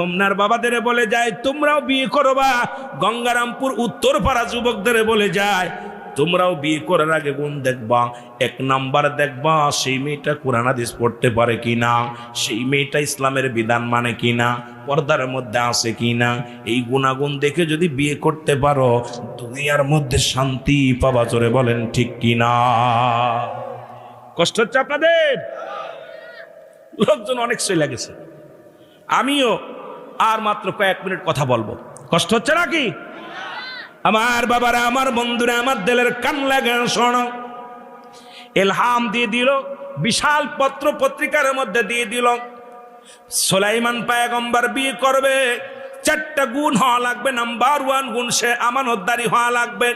হোমনার বাবাদের বলে যায়, তোমরাও বিয়ে করবা গঙ্গারামপুর উত্তরপাড়া যুবকদের বলে যায়, তোমরাও বিয়ে করার আগে গুণ দেখবা, এক নাম্বার দেখবা সেই মেয়েটা কোরআন হাদিস পড়তে পারে কিনা, সেই মেয়েটা ইসলামের বিধান মানে কিনা, পর্দার মধ্যে আছে কিনা, এই গুণাগুণ দেখে যদি বিয়ে করতে পারো, দুনিয়ার মধ্যে শান্তি পাবা চলে বলেন ঠিক কিনা? কষ্ট হচ্ছে আপনাদের? লোকজন অনেক সই লাগেছে। আমিও আর মাত্র কয়েক মিনিট কথা বলব। কষ্ট হচ্ছে নাকি? আমার বাবারা, আমার বন্ধুরা, আমার দেলের কান লাগে, শোনো। এলহাম দিয়ে দিল, বিশাল পত্র পত্রিকার মধ্যে দিয়ে দিল। সোলাইমান পায়গম্বর বিয়ে করবে, চারটা গুণ হওয়া লাগবে। নাম্বার ওয়ান গুণ সে আমানতদারি হওয়া লাগবে।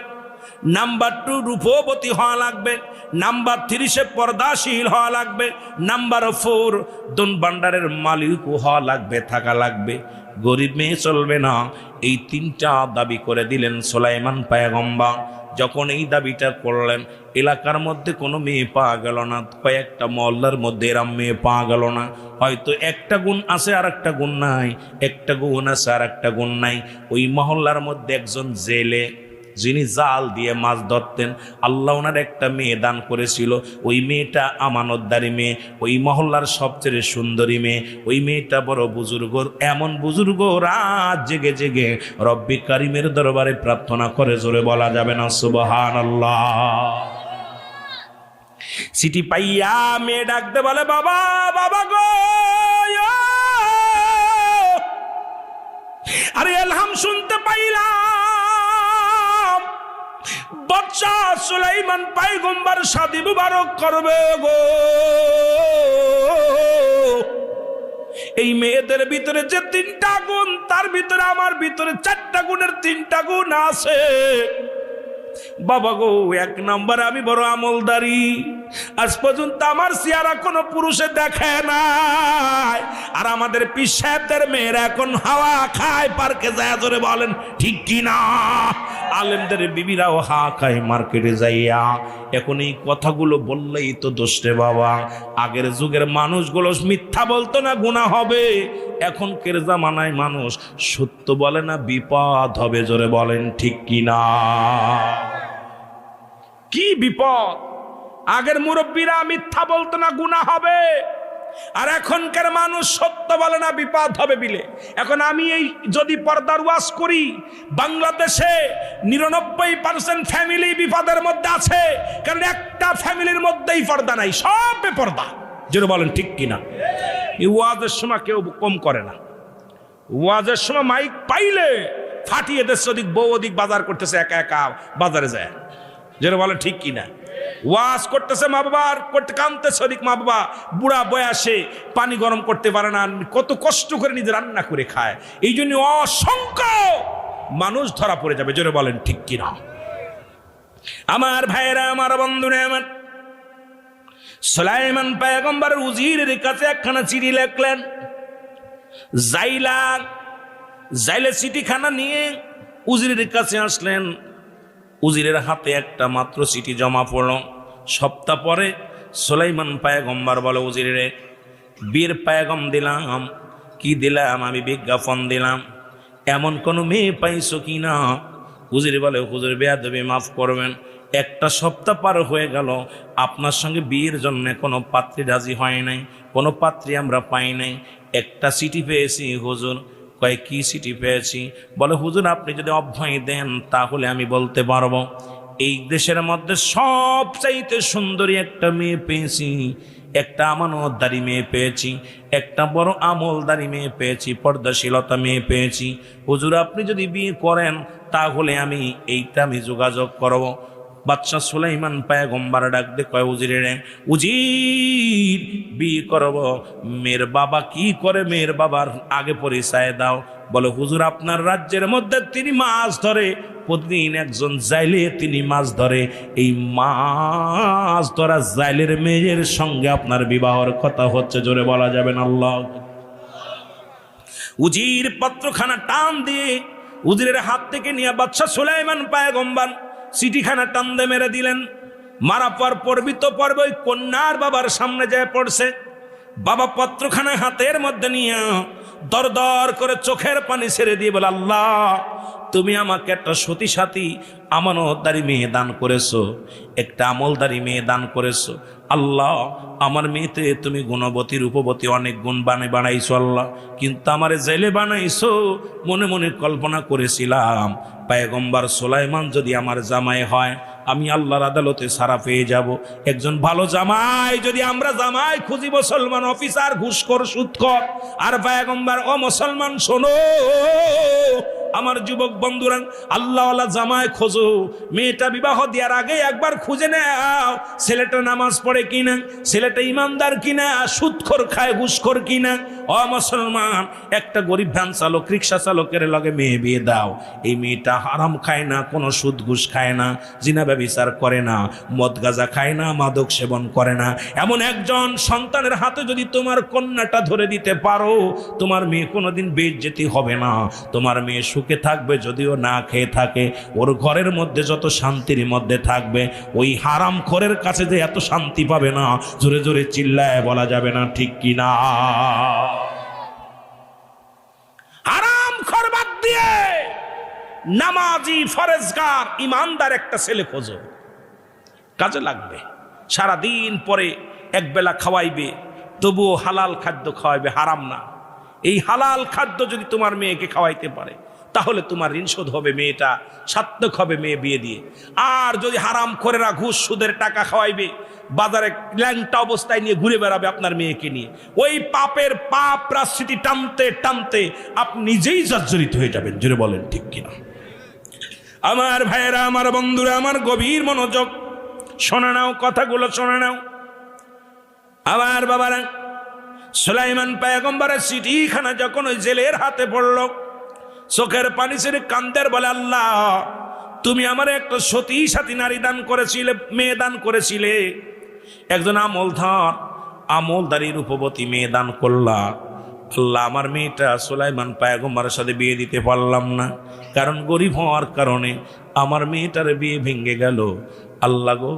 নাম্বার টু রূপবতী হওয়া লাগবে। নাম্বার থ্রি সে পর্দাশীল হওয়া লাগবে। নাম্বার ফোর দন ভান্ডারের মালিক হওয়া লাগবে, থাকা লাগবে। গরিব মেয়ে চলবে না। এই তিনটা দাবি করে দিলেন সোলাইমান পায়াগম্বা যখন এই দাবিটা করলেন, এলাকার মধ্যে কোনো মেয়ে পাওয়া গেল না, কয়েকটা মহল্লার মধ্যে এরাম মেয়ে পাওয়া গেল না। হয়তো একটা গুণ আছে আর একটা গুণ নাই, একটা গুণ আছে আর একটা গুণ নাই। ওই মহল্লার মধ্যে একজন জেলে যিনি জাল দিয়ে মাছ ধরতেন, আল্লাহ ওনার একটা মেয়ে দান করেছিল। ওই মেয়েটা আমানতদারি মেয়ে, ওই মহল্লার সবচেয়ে সুন্দরী মেয়ে। ওই মেয়েটা বড় বুজুর্গ, এমন বুজুর্গ রাত জেগে জেগে রব্বি কারিমের দরবারে প্রার্থনা করে, জোরে বলা যাবে না সুবহান আল্লাহ সিটি পাইয়া মেয়ে ডাকতে বলে, বাবা বাবা গো আরে এলহাম শুনতে পাইলাম। বাচ্চা সুলাইমান পাইগম্বার সাদি মুবারক করবে গো। এই মেয়েদের ভিতরে যে তিনটা গুণ, তার ভিতরে আমার ভিতরে চারটা গুণের তিনটা গুণ আছে। বাবা গো, এক নম্বর আমি বড় আমলদারি। আজ পর্যন্ত আমার চেহারা কোনো পুরুষে দেখে নাই। আর আমাদের পিস সাহেবদের মেয়েরা এখন হাওয়া খায়, পার্কে যায় ধরে বলেন, ঠিক কি না? আলেমদের বিবিরাও হা খায় মার্কেটে যাইয়া। এখন এই কথাগুলো বললেই তো দোষে বাবা। আগের যুগের মানুষগুলো মিথ্যা বলতো না, গুণা হবে। এখন এখনকার জামানায় মানুষ সত্য বলে না, বিপদ হবে, জোরে বলেন, ঠিক কি না? কি বিপদ? আগের মুরব্বীরা মিথ্যা বলতো না গুণা হবে। আর এখনকার মানুষ সত্য বলে না, বিপদ হবে বিলে। এখন আমি এই যদি পর্দার ওয়াশ করি, বাংলাদেশে নিরানব্বই পার্সেন্ট ফ্যামিলি বিপদের মধ্যে আছে, কারণ একটা ফ্যামিলির মধ্যেই পর্দা নাই, সব বেপর্দা যেটা বলেন, ঠিক কিনা? এই ওয়াজের সময় কেউ কম করে না। ওয়াজের সময় মাইক পাইলে ফাটিয়ে দেশ, ওদিক বউ ওদিক বাজার করতেছে, একা একা বাজারে যায়। যেটা বলে ঠিক কিনা? ওয়াজ করতেছে মা বাবা আর করতে কামতেছে ওদিক মা বাবা। বুড়া বয়াসে পানি গরম করতে পারে না, কত কষ্ট করে নিজে রান্না করে খায়। এই জন্য অসংখ্য মানুষ ধরা পড়ে যাবে, জোরে বলেন, ঠিক কিনা? আমার ভাইয়েরা, আমার বন্ধুরা, আমার সোলাইমান পায়গম্বর উজিরের কাছে একখানা চিঠি লেখলেন। জাইলা, জাইলে চিঠিখানা নিয়ে উজিরের কাছে আসলেন। উজিরের হাতে একটা মাত্র চিঠি জমা পড়ল। সপ্তাহ পরে সোলাইমান পায়গম্বার বলে, উজিরে, বীর পায়গম দিলাম, কি দিলাম আমি বিজ্ঞাপন দিলাম? এমন কোনো মেয়ে পাইছো কি না? হুজুরি বলে, হুজুর, বেয়াদবি মাফ করবেন। একটা সপ্তাহ পার হয়ে গেল, আপনার সঙ্গে বিয়ের জন্য কোনো পাত্রী রাজি হয় নাই, কোনো পাত্রী আমরা পাই নাই। একটা চিঠি পেয়েছি, হুজুর কয়, কি চিঠি পেয়েছি? বলে, হুজুর, আপনি যদি অভ্যয় দেন, তাহলে আমি বলতে পারব। এই দেশের মধ্যে সবচাইতে সুন্দরী একটা মেয়ে পেয়েছি। একটা আমানতদারি মেয়ে পেয়েছি। একটা বড় আমলদারি মেয়ে পেয়েছি। পর্দাশীলতা মেয়ে পেয়েছি। হুজুর, আপনি যদি বিয়ে করেন, তাহলে আমি এইটা আমি যোগাযোগ করব। বাচ্চা সুলাইমান পায় গম্বার ডাক দে কয়, উজিরে রে, উজির বিয়ে করব। মেয়ের বাবা কি করে মেয়ের বাবার আগে পরিচয় দাও? বলে, হুজুর, আপনার রাজ্যের মধ্যে তিনি মাছ ধরে। প্রতিদিন একজন জাইলে তিনি মাছ ধরে। এই মাছ ধরা জাইলের মেয়ের সঙ্গে আপনার বিবাহর কথা হচ্ছে, জোরে বলা যাবে না আল্লাহ। উজির পত্রখানা টান দিয়ে উজিরের হাত থেকে নিয়ে বাচ্চা সুলাইমান পায় চিঠিখানা টান মেরে দিলেন। মারা পর পর্বিত পর্ব ওই কন্যার বাবার সামনে যায় পড়ছে। বাবা পত্রখানা হাতের মধ্যে নিয়ে দর দর করে চোখের পানি ছেড়ে দিয়ে বলে, আল্লাহ, তুমি আমাকে একটা সতী সাথী, আমানতদারি মেয়ে দান করেছ, একটা আমলদারি মেয়ে দান করেছ। আল্লাহ, আমার মেয়েতে তুমি গুণবতী রূপবতী অনেক গুণ বানে বানাইছো, আল্লাহ। কিন্তু আমারে জেলে বানাইছো, মনে মনে কল্পনা করেছিলাম, পায়গম্বার সোলাইমান যদি আমার জামাই হয় আমি আল্লাহর আদালতে সারা পেয়ে যাব। একজন ভালো জামাই, যদি আমরা জামাই খুঁজি মুসলমান অফিসার ঘুষখোর সুৎখর আর পায়গম্বার অ মুসলমান, শোনো আমার যুবক বন্ধুরা, আল্লাহওয়ালা জামায় খোঁজো। মেয়েটা বিবাহ দেওয়ার আগে একবার খুঁজে নাও, ছেলেটা নামাজ পড়ে কিনা, ছেলেটা ইমানদার কিনা সুৎখর খায়, ঘুষখোর কিনা। ও মুসলমান, একটা গরিব ভ্যান চালক, রিক্সা চালকের লগে মেয়ে বিয়ে দাও। এই মেয়েটা হারাম খায় না, কোনো সুদ ঘুষ খায় না, জিনা ব্যবচার করে না, মদ গাজা খায় না, মাদক সেবন করে না। এমন একজন সন্তানের হাতে যদি তোমার কন্যাটা ধরে দিতে পারো, তোমার মেয়ে কোনোদিন বেজ্জেতি হবে না। তোমার মেয়ে সুখে থাকবে, যদিও না খেয়ে থাকে, ওর ঘরের মধ্যে যত শান্তির মধ্যে থাকবে, ওই হারাম খোরের কাছে যে এত শান্তি পাবে না, জোরে জোরে চিল্লায় বলা যাবে না, ঠিক কি না? হারাম খর বাদ দিয়ে নামাজি, ফরেজগার, ইমানদার একটা ছেলে খোঁজো। কাজে লাগবে, সারাদিন পরে একবেলা খাওয়াইবে, তবুও হালাল খাদ্য খাওয়াইবে, হারাম না। এই হালাল খাদ্য যদি তোমার মেয়েকে খাওয়াইতে পারে তাহলে তোমার ঋণ শোধ হবে মেয়েটা সার্থক হবে মেয়ে বিয়ে দিয়ে। আর যদি হারাম করেরা ঘুষ সুদের টাকা খাওয়াইবে, বাজারে ল্যাংটা অবস্থায় নিয়ে ঘুরে বেড়াবে আপনার মেয়েকে নিয়ে। ওই পাপের পাপ রাশিটি টানতে টানতে আপনি নিজেই জর্জরিত হয়ে যাবেন জুড়ে বলেন ঠিক কিনা। আমার ভাইয়েরা, আমার বন্ধুরা, আমার গভীর মনোযোগ, শোনা নাও, কথাগুলো শোনা নাও। আমার বাবারা, সুলাইমান পায়গম্বরের চিঠিখানা যখন ওই জেলের হাতে পড়ল চোখের পানি ছেড়ে কান্দের বলে, আল্লাহ, তুমি আমার একটা সতী সাথী নারী দান করেছিলে, মেয়ে দান করেছিলে। একজন আমলধর আমলদারি রূপবতী মেয়ে দান করলা। আল্লাহ, আমার মেয়েটা সোলাইমান পায়গম্বারের সাথে বিয়ে দিতে পারলাম না। কারণ গরিব হওয়ার কারণে আমার মেয়েটার বিয়ে ভেঙে গেল। আল্লাহ গো,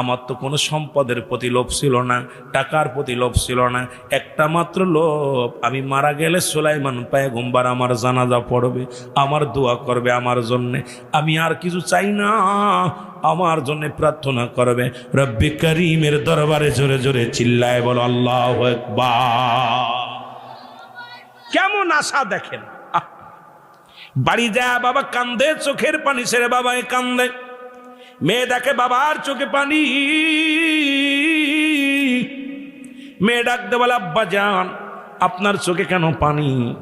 আমার তো কোনো সম্পদের প্রতি লোভ ছিল না, টাকার প্রতি লোভ ছিল না, একটা মাত্র লোভ, আমি মারা গেলে সুলাইমান পায়গম্বার আমার জানাজা পড়বে, আমার দোয়া করবে আমার জন্যে, আমি আর কিছু চাই না, আমার জন্য প্রার্থনা করবে, রব্বি করিমের দরবারে জোরে জোরে চিল্লায় বলো, আল্লাহ কেমন আশা দেখেন! বাড়ি যায় বাবা কান্দে, চোখের পানি ছেড়ে বাবাই কান্দে মেয়ে দেখে বাবার চোখে পানি। মেয়ে ডাকতে বলে, আব্বা যান, আপনার চোখে কেন পানি?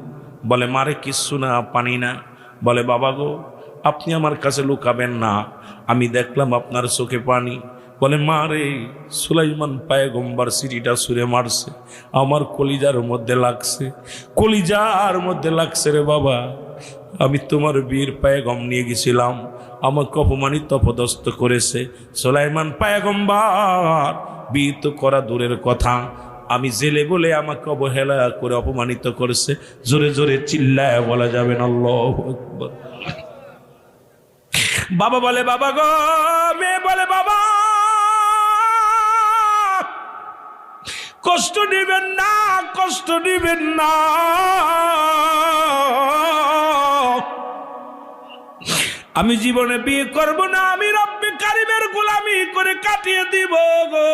বলে মারে কিচ্ছু না, পানি না। বলে, বাবা গো, আপনি আমার কাছে লুকাবেন না। আমি দেখলাম আপনার চোখে পানি। বলে, মা রে, সুলাইমান পায়গম্বার সিঁড়িটা সুরে মারছে। আমার কলিজার মধ্যে লাগছে। কলিজার মধ্যে লাগছে রে বাবা। আমি তোমার বীর পায়গম নিয়ে গেছিলাম। আমাকে অপমানিত, অপদস্থ করেছে। সোলাইমান পায়গম্বার, বিহিত করা দূরের কথা। আমি জেলে বলে আমাকে অবহেলা করে অপমানিত করেছে। জোরে জোরে চিল্লায় বলা যাবে না বাবা বলে, বাবা গো, মেয়ে বলে, বাবা। কষ্ট দিবেন না, কষ্ট দিবেন না। আমি জীবনে বিয়ে করব না, আমি রব্বি কারিমের গোলামি করে কাটিয়ে দিব গো।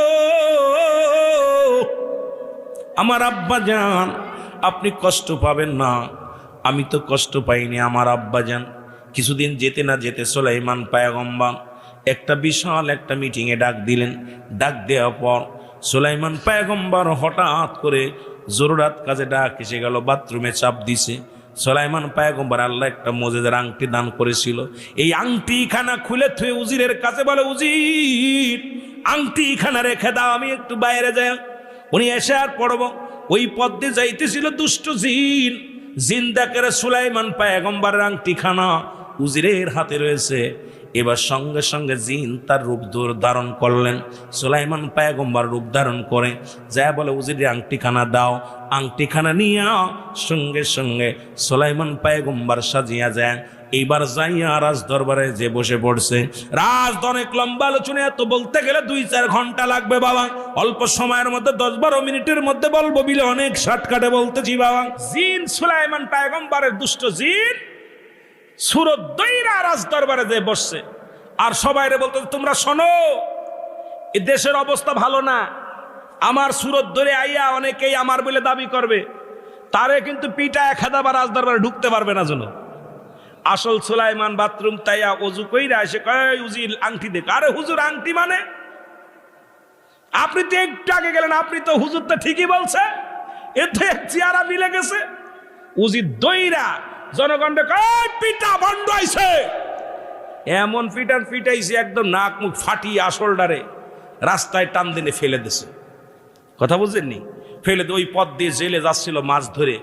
আমার আব্বা যান আপনি কষ্ট পাবেন না। আমি তো কষ্ট পাইনি আমার আব্বা যান কিছুদিন যেতে না যেতে সোলাইমান পায়াগম্বান একটা বিশাল একটা মিটিংয়ে ডাক দিলেন। ডাক দেওয়ার পর সোলাইমান পায়গম্বর হঠাৎ করে জরুরাত কাজে ডাক এসে গেল, বাথরুমে চাপ দিছে। সোলাইমান পায়গম্বর আল্লাহ একটা মজেদের আংটি দান করেছিল। এই আংটি খানা খুলে থুয়ে উজিরের কাছে বলে, উজির, আংটি খানা রেখে দাও, আমি একটু বাইরে যাই। উনি এসে আর পড়ব। ওই পদ্মে যাইতেছিল দুষ্ট জিন। জিন্দাকের সুলাইমান পায়গম্বরের আংটি খানা উজিরের হাতে রয়েছে। এবার সঙ্গে সঙ্গে জিন তার রূপ ধারণ করলেন। সুলাইমান পায়গম্বার রূপ ধারণ করে, যা বলে, উজিরে আংটিখানা দাও, আংটিখানা নিয়ে সঙ্গে সঙ্গে সুলাইমান পায়গম্বার সাজিয়া যায়। এইবার যাইয়া রাজ দরবারে যে বসে পড়ছে। রাজ অনেক লম্বা আলোচনা, এত বলতে গেলে দুই চার ঘণ্টা লাগবে বাবা। অল্প সময়ের মধ্যে, দশ বারো মিনিটের মধ্যে বলব, বিলে অনেক শর্টকাটে বলতেছি বাবা। জিন, সুলাইমান পায়গম্বারের দুষ্ট জিন সুরত দইরা রাজ দরবারে যে বসছে। আর সবাইরে বলতে তোমরা শোনো, এ দেশের অবস্থা ভালো না। আমার সুরত ধরে আইয়া অনেকেই আমার বলে দাবি করবে। তারে কিন্তু পিটা এক বা রাজ দরবারে ঢুকতে পারবে না যেন। আসল সুলাইমান বাথরুম তাইয়া অজু কইরা এসে কয় উজির আংটি দেখ। আরে, হুজুর, আংটি মানে? আপনি তো একটু আগে গেলেন, আপনি তো হুজুর তো ঠিকই বলছে। এতে চেয়ারা মিলে গেছে। উজির দইরা জনগণকে কয় পিটা বন্ধ এমন পিটান পিটাইছে একদম নাক মুখ ফাটিয়ে আসলডারে রাস্তায় টান দিনে ফেলে দিছে। কথা বুঝলেননি ফেলে ওই পথ দিয়ে জেলে যাচ্ছিল মাছ ধরে।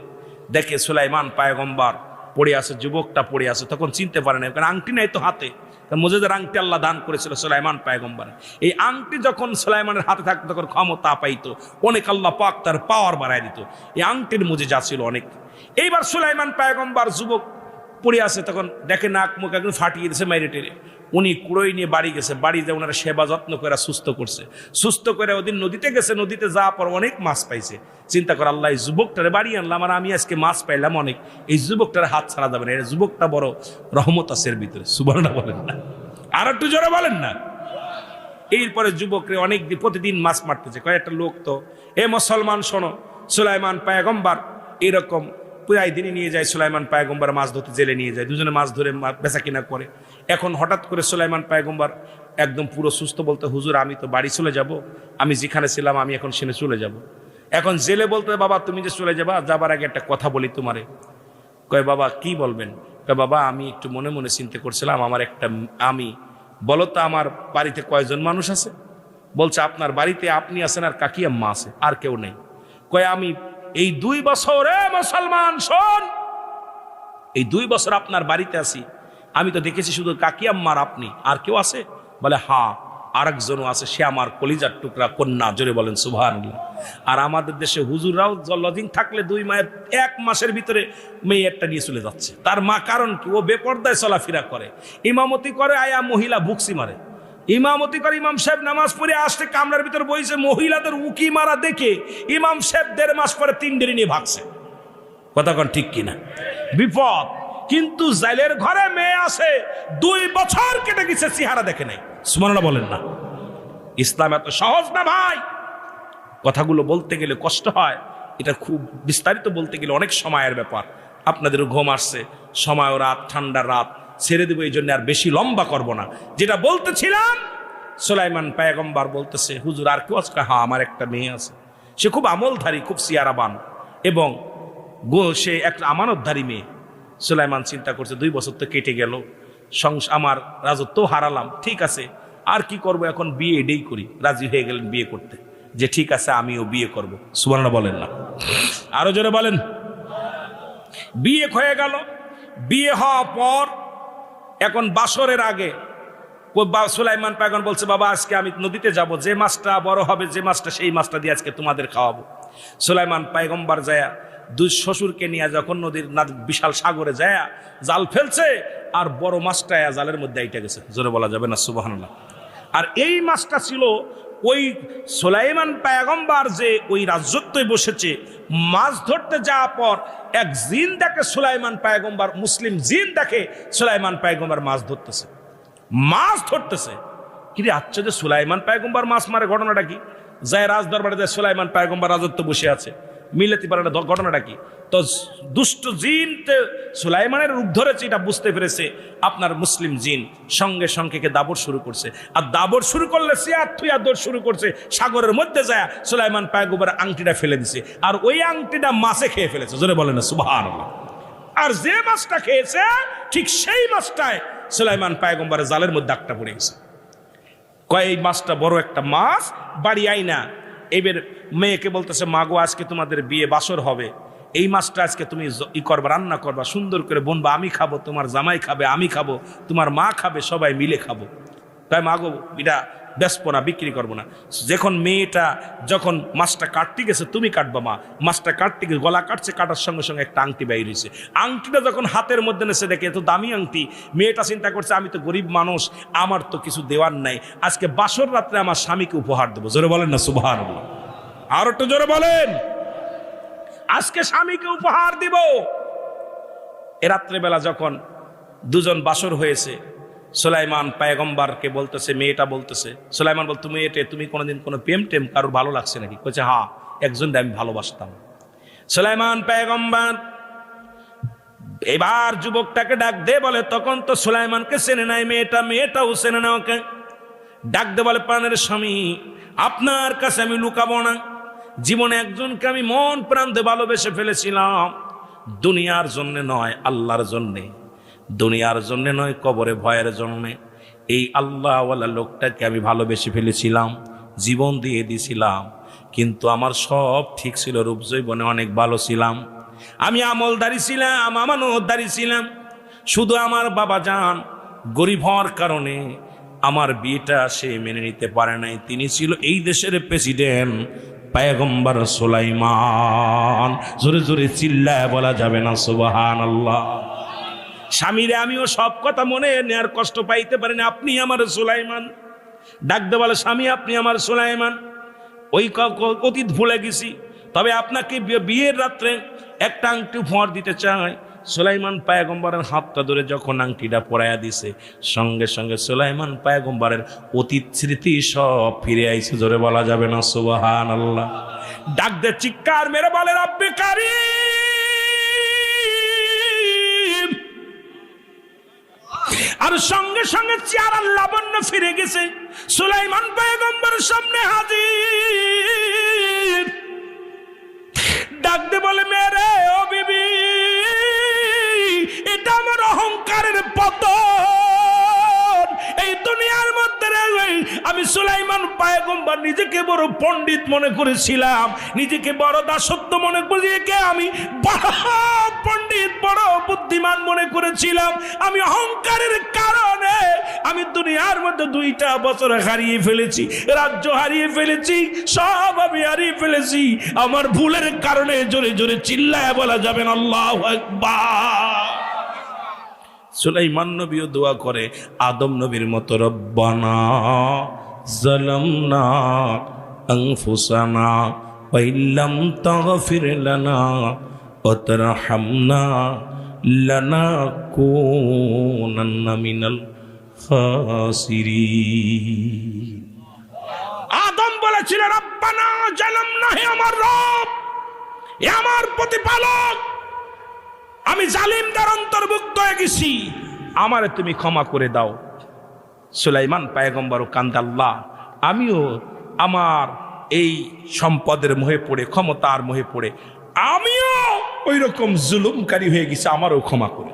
দেখে সুলাইমান পায়গম্বার পড়ে আছে, যুবকটা পড়ে আছে, তখন চিনতে পারে না কারণ আংটি নাই তো হাতে। মজেদের আংটি আল্লাহ দান করেছিল সুলাইমান পায়গম্বার। এই আংটি যখন সুলাইমানের হাতে থাকতো, তখন ক্ষমতা পাইতো, অনেক আল্লাহ পাক তার পাওয়ার বাড়ায় দিত। এই আংটির মজে যা ছিল অনেক। এইবার সুলাইমান পায়গম্বার যুবক পড়ে আছে, তখন দেখে নাক মুখ একদম ফাটিয়ে দিয়েছে মাইরে টেরে। উনি কুড়োই নিয়ে বাড়ি গেছে বাড়িতে ওনারা সেবা যত্ন করে সুস্থ করছে। সুস্থ করে ওদিন নদীতে গেছে, নদীতে যাওয়ার পর অনেক মাছ পাইছে। চিন্তা করে, আল্লাহ এই যুবকটারে বাড়ি আনলাম আর আমি আজকে মাছ পাইলাম অনেক। এই যুবকটার হাত ছাড়া যাবে না, এই যুবকটা বড় রহমত আছে এর ভিতরে সুবর্ণা বলেন না। আর একটু জোরে বলেন না। এরপরে যুবকরে অনেক দিন প্রতিদিন মাছ মারতেছে, কয়েকটা লোক তো, এ মুসলমান শোনো, সুলাইমান পায়গম্বার, এরকম প্রায় দিনই নিয়ে যায় সুলাইমান পায়গম্বার মাছ ধরতে জেলে নিয়ে যায়, দুজনে মাছ ধরে মা- বেচা কিনা করে। এখন হঠাৎ করে সুলাইমান পায়গম্বার একদম পুরো সুস্থ বলতে, হুজুর, আমি তো বাড়ি চলে যাব, আমি যেখানে ছিলাম, আমি এখন সেনে চলে যাব। এখন জেলে বলতে, বাবা, তুমি যে চলে যাবা, যাবার আগে একটা কথা বলি তোমারে। কয়, বাবা, কি বলবেন? কয়, বাবা, আমি একটু মনে মনে চিন্তা করছিলাম, আমার একটা আমি, বলো তো আমার বাড়িতে কয়জন মানুষ আছে? বলছে, আপনার বাড়িতে আপনি আছেন আর কাকি আম্মা আছে, আর কেউ নেই। কয়, আমি এই দুই বছর মুসলমান, শোন। এই দুই বছর আপনার বাড়িতে আছি। আমি তো দেখেছি শুধু কাকি আম্মার আপনি। আর কেউ আছে? বলে, হা, আরেকজনও আছে। সে আমার কলিজার টুকরা কন্যা, জোরে বলেন সুভান আর আমাদের দেশে হুজুররাও লজিং থাকলে দুই মায়ের এক মাসের ভিতরে মেয়ে একটা নিয়ে চলে যাচ্ছে। তার মা কারণ কি? ও বেপর্দায় চলাফেরা করে। ইমামতি করে, আয়া মহিলা বুকসি মারে। ইমামতি করে ইমাম সাহেব নামাজ পড়ে আসতে কামরার ভিতরে বইছে, মহিলাদের উকি মারা দেখে ইমাম সাহেব দেড় মাস পরে তিন ডেরি নিয়ে ভাগছে। কথা কন ঠিক কিনা? বিপদ। কিন্তু জাইলের ঘরে মেয়ে আছে, দুই বছর কেটে গেছে, চেহারা দেখে নাই। সুমানরা বলেন না। ইসলাম এত সহজ না ভাই? কথাগুলো বলতে গেলে কষ্ট হয়। এটা খুব বিস্তারিত বলতে গেলে অনেক সময়ের ব্যাপার। আপনাদের ঘুম আসছে। সময় রাত ঠান্ডার রাত। ছেড়ে দেবো, এই জন্য আর বেশি লম্বা করব না। যেটা বলতেছিলাম, সোলাইমান পায়গম্বার বলতেছে, হুজুর, আর কেউ আজকে হ্যাঁ আমার একটা মেয়ে আছে। সে খুব আমলধারী, খুব সিয়ারাবান এবং গো, সে একটা আমানতধারী মেয়ে। সুলাইমান চিন্তা করছে, দুই বছর তো কেটে গেল, সংস, আমার রাজত্ব হারালাম, ঠিক আছে, আর কি করব এখন? বিয়ে এডেই করি। রাজি হয়ে গেলেন বিয়ে করতে। যে, ঠিক আছে, আমিও বিয়ে করব। সুবর্ণা বলেন না। আরও জোরে বলেন। বিয়ে হয়ে গেল। বিয়ে হওয়ার পর এখন বাসরের আগে সুলাইমান পায়গন বলছে, বাবা, আজকে আমি নদীতে যাব, যে মাছটা বড় হবে, যে মাছটা, সেই মাছটা দিয়ে আজকে তোমাদের খাওয়াবো। সুলাইমান পায়গম্বার যায়া দুই শ্বশুরকে নিয়ে যখন নদীর বিশাল সাগরে যায়া জাল ফেলছে, আর বড় মাছটা জালের মধ্যে আইটা গেছে। জোরে বলা যাবে না সুবাহান্লাহ আর এই মাছটা ছিল ওই সোলাইমান পায়গম্বার যে ওই রাজ্যত্বই বসেছে, মাছ ধরতে যাওয়ার পর এক জিন দেখে সোলাইমান পায়গম্বার, মুসলিম জিন দেখে সোলাইমান পায়গম্বার মাছ ধরতেছে। মাছ ধরতেছে। কিন্তু আচ্ছা যে সুলাইমান পায়গম্বার মাছ মারে ঘটনাটা কি? যায় রাজ দরবারে যায় সুলাইমান পায়গম্বার রাজত্ব বসে আছে। মিলাতে পারে না ঘটনাটা কি? তো দুষ্ট জিন সুলাইমানের রূপ ধরেছে, এটা বুঝতে পেরেছে আপনার মুসলিম জিন। সঙ্গে সঙ্গে কে দাবর শুরু করছে। আর দাবর শুরু করলে সিয়ার থুয়া দৌড় শুরু করছে। সাগরের মধ্যে যায় সুলাইমান পায়গম্বার আংটিটা ফেলে দিছে। আর ওই আংটিটা মাছে খেয়ে ফেলেছে। জোরে বলে না সুবাহ আর যে মাছটা খেয়েছে, ঠিক সেই মাছটায় সুলাইমান পায়গম্বরের জালের মধ্যে একটা পড়ে গেছে। কয়, এই মাছটা বড় একটা মাছ, বাড়ি আই না এবার মেয়েকে বলতেছে, মাগো, আজকে তোমাদের বিয়ে বাসর হবে। এই মাছটা আজকে তুমি ই করবা, রান্না করবা, সুন্দর করে বনবা। আমি খাব, তোমার জামাই খাবে, আমি খাব, তোমার মা খাবে, সবাই মিলে খাব। তাই মাগো এটা বেসবো না, বিক্রি করব না। যখন মেয়েটা যখন মাছটা কাটতে গেছে, তুমি কাটবা মা। মাছটা কাটতে গেছে, গলা কাটছে, কাটার সঙ্গে সঙ্গে একটা আংটি বাইর হয়েছে। আংটিটা যখন হাতের মধ্যে নেছে, দেখে এত দামি আংটি। মেয়েটা চিন্তা করছে, আমি তো গরিব মানুষ, আমার তো কিছু দেওয়ার নাই। আজকে বাসর রাত্রে আমার স্বামীকে উপহার দেবো। জোরে বলেন না সুবাহ আর একটু জোরে বলেন। আজকে স্বামীকে উপহার দিব। এ রাত্রেবেলা যখন দুজন বাসর হয়েছে সুলাইমান পায়গম্বারকে বলতেছে, মেয়েটা বলতেছে, সুলাইমান বল, তুমি এটে, তুমি কোনোদিন কোনো প্রেম টেম কারোর ভালো লাগছে নাকি? বলছে হ্যাঁ একজন আমি ভালোবাসতাম। সুলাইমান পায়গম্বার এবার যুবকটাকে ডাক দে বলে, তখন তো সুলাইমানকে চেনে নাই, মেয়েটা, মেয়েটাও চেনে না ওকে। ডাক দে বলে, প্রাণের স্বামী, আপনার কাছে আমি লুকাবো না। জীবনে একজনকে আমি মন প্রান্তে ভালোবেসে ফেলেছিলাম। দুনিয়ার জন্য নয়, আল্লাহর জন্যে। দুনিয়ার জন্য নয়, কবরে ভয়ের জন্যে। এই আল্লাহওয়ালা লোকটাকে আমি ভালোবেসে ফেলেছিলাম, জীবন দিয়ে দিছিলাম। কিন্তু আমার সব ঠিক ছিল রূপজৈবনে অনেক ভালো ছিলাম। আমি আমলদারি ছিলাম, আমানতদারি ছিলাম। শুধু আমার বাবা যান গরিব হওয়ার কারণে আমার বিয়েটা সে মেনে নিতে পারে নাই। তিনি ছিল এই দেশের প্রেসিডেন্ট, পায়গম্বর সোলাইমান। জোরে জোরে চিল্লায় বলা যাবে না সুবাহান আল্লাহ স্বামীরে আমিও সব কথা মনে নেয়ার কষ্ট পাইতে পারি না। আপনি আমার সুলাইমান। ডাকতে বলে স্বামী, আপনি আমার সুলাইমান। ওই অতীত ভুলে গেছি। তবে আপনাকে বিয়ের রাত্রে একটা আংটি উপহার দিতে চাই। সুলাইমান পায়গম্বরের হাতটা ধরে যখন আংটিটা পরাইয়া দিছে, সঙ্গে সঙ্গে সুলাইমান পায়গম্বরের অতীত স্মৃতি সব ফিরে আইছে। ধরে বলা যাবে না সুবাহান আল্লাহ ডাক দে, চিৎকার মেরে বলে, রব্বে কারিম! আর সঙ্গে সঙ্গে চেহারার লাবণ্য ফিরে গেছে। সুলাইমান পয়গম্বরের সামনে হাজির। ডাকতে বলে, মেরে ও বিবি। পায়গম্বর নিজেকে বড় পণ্ডিত মনে করেছিলাম, নিজেকে বড় দাসত্ব মনে করে নিজেকে আমি পণ্ডিত, বড় বুদ্ধিমান মনে করেছিলাম। আমি অহংকারের কারণে আমি দুনিয়ার মধ্যে দুইটা বছর হারিয়ে ফেলেছি, রাজ্য হারিয়ে ফেলেছি, সব আমি হারিয়ে ফেলেছি। আমার ভুলের কারণে জোরে জোরে চিল্লায় বলা যাবেন আল্লাহ সুলাইমান নবীও দোয়া করে, আদম নবীর মতো রব্বানা। জালামনা আনফুসানা ওয়াইল্লাম তাগফির লানা ওয়া তারহামনা লানাকুনান্না মিনাল খাসিরিন আদম বলেছিল, রব্বানা, জালামনা, হে আমার রব হে আমার প্রতিপালক, আমি জালিমদার অন্তর্ভুক্ত হয়ে গেছি। আমারে তুমি ক্ষমা করে দাও। সুলাইমান পায়গম্বর কান্দাল্লাহ, আমিও আমার এই সম্পদের মোহে পড়ে, ক্ষমতার মোহে পড়ে, আমিও ওই রকম জুলুমকারী হয়ে গেছি, আমারও ক্ষমা করে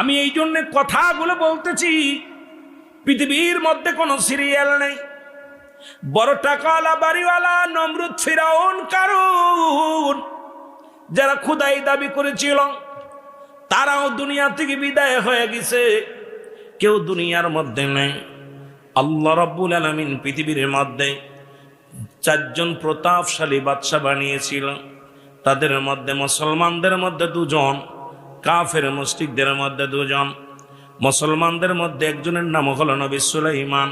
আমি এই জন্য কথাগুলো বলতেছি, পৃথিবীর মধ্যে কোনো সিরিয়াল নেই। বড় টাকাওয়ালা, বাড়িওয়ালা, নমরুদ, ফিরাউন, কারুন, যারা খুদাই দাবি করেছিল, তারাও দুনিয়া থেকে বিদায় হয়ে গেছে। কেউ দুনিয়ার মধ্যে নেই। আল্লাহ রব্বুল আলমিন পৃথিবীর মধ্যে চারজন প্রতাপশালী বাদশা বানিয়েছিল তাদের মধ্যে মুসলমানদের মধ্যে দুজন, কাফের মুসলিকদের মধ্যে দুজন। মুসলমানদের মধ্যে একজনের নাম হল নবী সুলাইমান,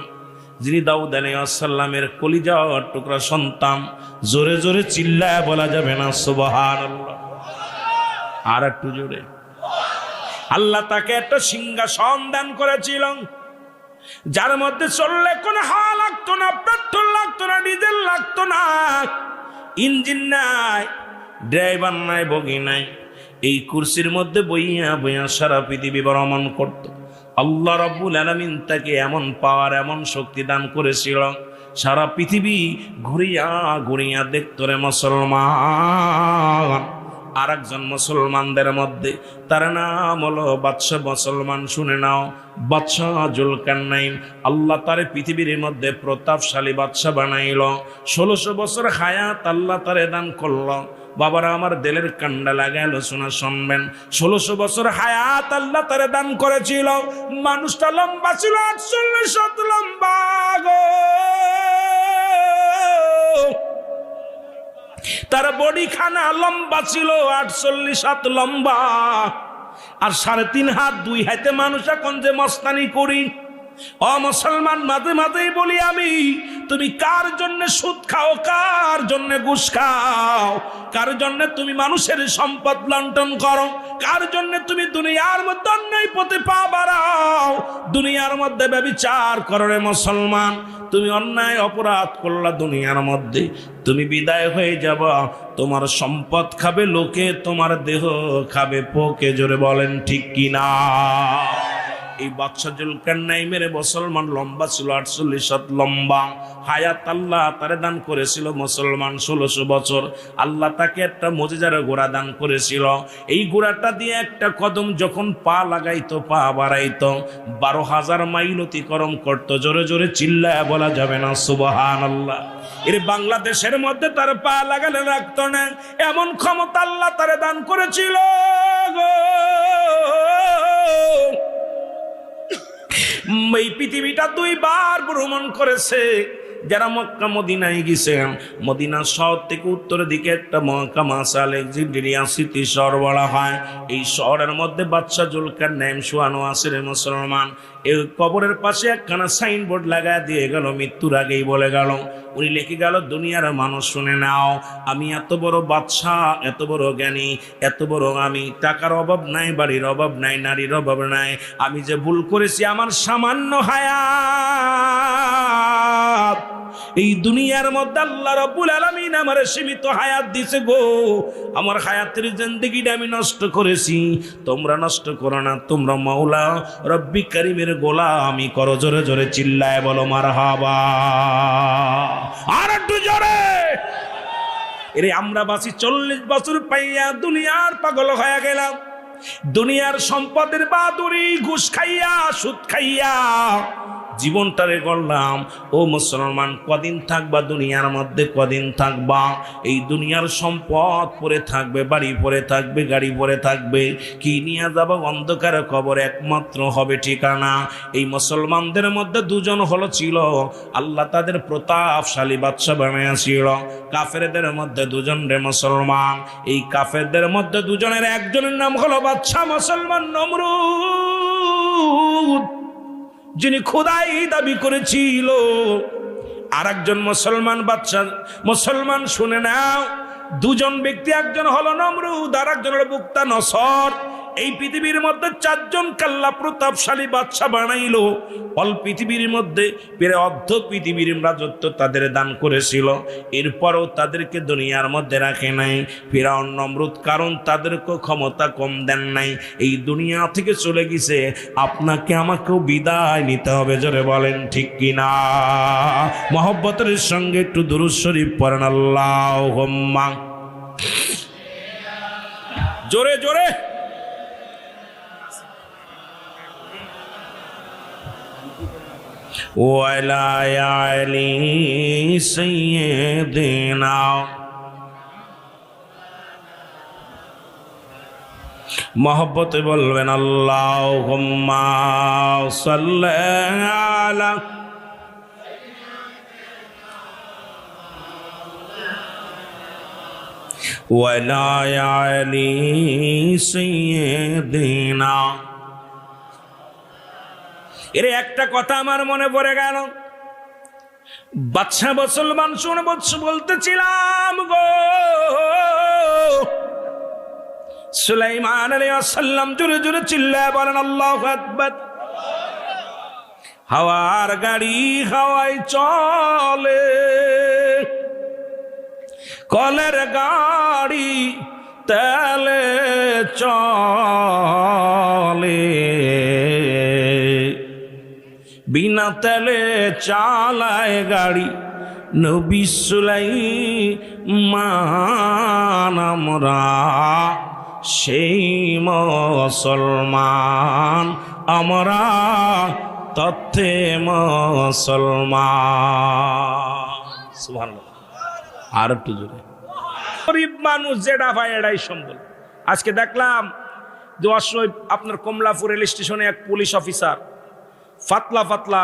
যিনি দাউদ আলাইসাল্লামের কলিজা টুকরা সন্তান। জোরে জোরে চিল্লায় বলা যাবে না সুবাহান আর একটু জোরে। আল্লাহ তাকে একটা সিংহাসন দান করেছিলেন যার মধ্যে চললে কোনো হাওয়া লাগতো না, পেট্রোল লাগতো না, ডিজেল লাগতো না। ইঞ্জিন নাই, ড্রাইভার নাই, বগি নাই। এই কুরসির মধ্যে বইয়া বইয়া সারা পৃথিবী ভ্রমণ করত। আল্লাহ রাব্বুল আলামিন তাকে এমন পাওয়ার, এমন শক্তি দান করেছিল। সারা পৃথিবী ঘুরিয়া ঘুরিয়া দেখতো রে মুসলমান। আর একজন মুসলমানদের মধ্যে। তার নাম হলো বাদশাহ মুসলমান, শুনে নাও। বাদশাহ জুলকান্নাইন, আল্লাহ তারে পৃথিবীর মধ্যে প্রতাপশালী বাদশাহ বানাইল। ষোলোশো বছর হায়াত আল্লাহ তারে দান করল। বাবারা, আমার দেলের কান্ডা লাগে আলোচনা শুনবেন। ষোলোশো বছর হায়াত আল্লাহ তারে দান করেছিল। মানুষটা লম্বা ছিল, আটচল্লিশ লম্বা গো। তার বডিখানা লম্বা ছিল, আটচল্লিশ হাত লম্বা। আর সাড়ে তিন হাত, দুই হাতে মানুষ এখন যে মস্তানি করি। অ মুসলমান, মাঝে মাঝেই বলি আমি, তুমি কার জন্য সুদ খাও, কার জন্য ঘুষ খাও? কার জন্য তুমি মানুষের সম্পদ লন্টন করো? কার জন্য তুমি দুনিয়ার মধ্যে অন্যায় পথে পা বাড়াও? দুনিয়ার মধ্যে ব্যবিচার করো রে মুসলমান। তুমি অন্যায় অপরাধ করলা দুনিয়ার মধ্যে। তুমি বিদায় হয়ে যাবা, তোমার সম্পদ খাবে, লোকে তোমার দেহ খাবে। পোকে জোরে বলেন, ঠিক কিনা? এই বাদশা জুলকার নাইমের মুসলমান লম্বা ছিল, আটচল্লিশ হাত লম্বা। হায়াত আল্লাহ তারে দান করেছিল মুসলমান ষোলোশো বছর। আল্লাহ তাকে একটা মজিজার গোড়া দান করেছিল। এই গোড়াটা দিয়ে একটা কদম যখন পা লাগাইতো, পা বাড়াইতো, বারো হাজার মাইল অতিক্রম করতো, জোরে জোরে চিল্লায় বলা যাবে না সুবহান আল্লাহ এর বাংলাদেশের মধ্যে তার পা লাগালে রাখতো না, এমন ক্ষমতা আল্লাহ তারে দান করেছিল গো। এই পৃথিবীটা দুইবার ভ্রমণ করেছে। যারা মক্কা, মদিনায় গেছেন মদিনা শহর থেকে উত্তরের দিকে একটা মক্কা মাসাল আলেকজিডিয়া স্মৃতি শহর বলা হয়। এই শহরের মধ্যে বাচ্চা জুলকার নেম শোয়ানো আছে রে মুসলমান। এই কবরের পাশে একখানা সাইনবোর্ড লাগায় দিয়ে গেল, মৃত্যুর আগেই বলে গেল। উনি লিখে গেল, দুনিয়ার মানুষ শুনে নাও, আমি এত বড় বাদশা এত বড় জ্ঞানী, এত বড় আমি, টাকার অভাব নাই, বাড়ির অভাব নাই, নারীর অভাব নাই, আমি যে ভুল করেছি আমার সামান্য হায়াত। এই দুনিয়ার মধ্যে আল্লাহ রব্বুল আলামিন আমার সীমিত হায়াত দিছে গো। আমার হায়াতের জিন্দগিটা আমি নষ্ট করেছি। তোমরা নষ্ট করো না, তোমরা মাওলা রব্বি করিমের গোলা আমি করো, জোরে জোরে চিল্লায় বলো মার হাবা আর একটু জোরে। এরে আমরা বাসি চল্লিশ বছর পাইয়া দুনিয়ার পাগল হয়ে গেলাম। দুনিয়ার সম্পদের বাদুরি, ঘুষ খাইয়া, সুদ খাইয়া। জীবনটারে গড়লাম। ও মুসলমান, কদিন থাকবা দুনিয়ার মধ্যে, কদিন থাকবা? এই দুনিয়ার সম্পদ পরে থাকবে, বাড়ি পরে থাকবে, গাড়ি পরে থাকবে। কি নিয়ে যাব অন্ধকার খবর একমাত্র হবে ঠিকানা? এই মুসলমানদের মধ্যে দুজন হলো ছিল। আল্লাহ তাদের প্রতাপশালী বাদশা বানিয়েছিল। কাফেরদের মধ্যে দুজন রে মুসলমান। এই কাফেরদের মধ্যে দুজনের একজনের নাম হলো বাদশা মুসলমান নমরুদ। যিনি খোদাই দাবি করেছিল। আর একজন মুসলমান বাচ্চা, মুসলমান শুনে নাও, দুজন ব্যক্তি, একজন হলো নমরুদ আর একজনের বুক্তা নসর। এই পৃথিবীর মধ্যে চারজন কাল্লা প্রতাপশালী বাদশা বানাইল। অল পৃথিবীর মধ্যে পেরে অর্ধ পৃথিবীর রাজত্ব তাদের দান করেছিল। এরপরও তাদেরকে দুনিয়ার মধ্যে রাখে নাই। ফেরাউন নমরুদ কারণ তাদেরকে ক্ষমতা কম দেন নাই। এই দুনিয়া থেকে চলে গেছে। আপনাকে আমাকেও বিদায় নিতে হবে, জোরে বলেন ঠিক কিনা? মহব্বতের সঙ্গে একটু দুরুদ শরীফ পড়েন আল্লাহ জোরে জোরে। ولا يا علي سيدنا. محبت بلوين اللهم صل على ولا يا علي سيدنا. এর একটা কথা আমার মনে পড়ে গেল। বাচ্চা মুসলমান শুনে বলতেছিলাম গো, সুলাইমান আলাইহিসসালাম জোরে জোরে চিল্লায় বলেন, আল্লাহু আকবার। হাওয়ার গাড়ি হাওয়ায় চলে। কলের গাড়ি তেলে চলে। বিনা তেলে চালায় গাড়ি। নবিসুলাই মান আমরা সেই মুসলমান, আমরা তথ্যে মুসলমান। আর একটু জোরে। গরিব মানুষ যেটা পায় এটাই সম্বল। আজকে দেখলাম যে আপনার কমলাপুর রেল স্টেশনে এক পুলিশ অফিসার ফাতলা ফাতলা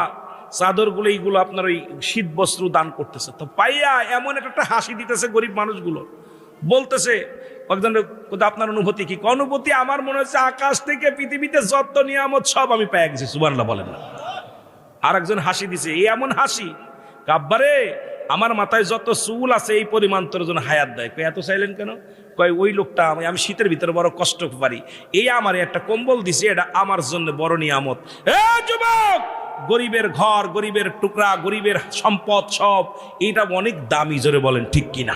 চাদরগুলো এইগুলো আপনার ওই শীত বস্ত্র দান করতেছে। তো পাইয়া এমন একটা হাসি দিতেছে গরিব মানুষগুলো। বলতেছে আপনার অনুভূতি কি? অনুভূতি আমার মনে হচ্ছে আকাশ থেকে পৃথিবীতে যত নিয়ামত সব আমি পেয়ে গেছি সুবান্লা বলেন না। আর একজন হাসি দিছে, এই এমন হাসি? কাব্বারে, আমার মাথায় যত চুল আছে এই পরিমাণ তোর জন্য হায়াত দেয়। এত চাইলেন কেন? কয়, ওই লোকটা আমি আমি শীতের ভিতরে বড় কষ্ট পারি। এই আমার একটা কম্বল দিছে, এটা আমার জন্য বড় নিয়ামত। যুবক! গরিবের ঘর, গরিবের টুকরা, গরিবের সম্পদ সব এইটা অনেক দামি, জোরে বলেন, ঠিক কিনা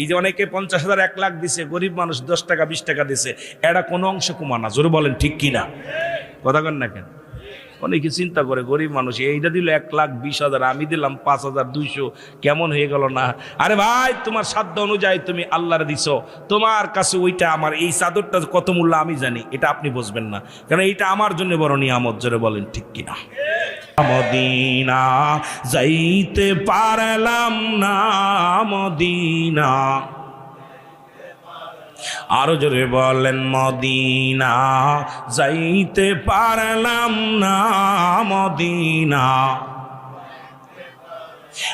এই যে অনেকে পঞ্চাশ হাজার, এক লাখ দিছে, গরিব মানুষ দশ টাকা, বিশ টাকা দিছে, এটা কোনো অংশ কমানা জোরে বলেন, ঠিক কিনা কথা কন না কেন? অনেকে চিন্তা করে, গরিব মানুষ, এইটা দিল এক লাখ বিশ হাজার, আমি দিলাম পাঁচ হাজার দুইশো, কেমন হয়ে গেল না? আরে ভাই, তোমার সাধ্য অনুযায়ী তুমি আল্লাহর দিছ, তোমার কাছে ওইটা আমার, এই চাদরটা কত মূল্য আমি জানি, এটা আপনি বুঝবেন না। কারণ এইটা আমার জন্য বড় নিয়ামত, জোরে বলেন ঠিক কিনা? মদিনা যাইতে পারলাম না, মদিনা। আরও জোরে বলেন, মদিনা, যাইতে পারলাম না মদিনা।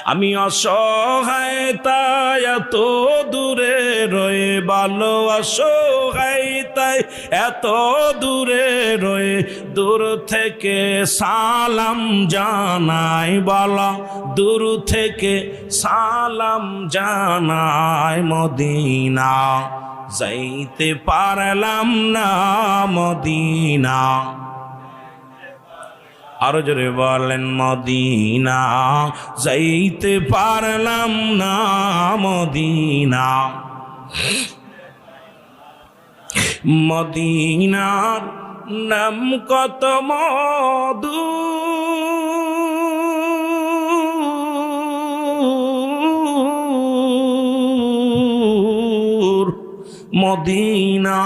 আমি অসহায়, তাই এত দূরে রয়ে ভালো অসহায়, তাই এত দূরে রয়ে দূর থেকে সালাম জানাই, বলা, দূর থেকে সালাম জানাই মদিনা। যাইতে পারলাম না মদিনা। আরও জোরে বলেন, মদিনা। যাইতে পারলাম না মদিনা। মদিনার নাম কত মধু? মদিনা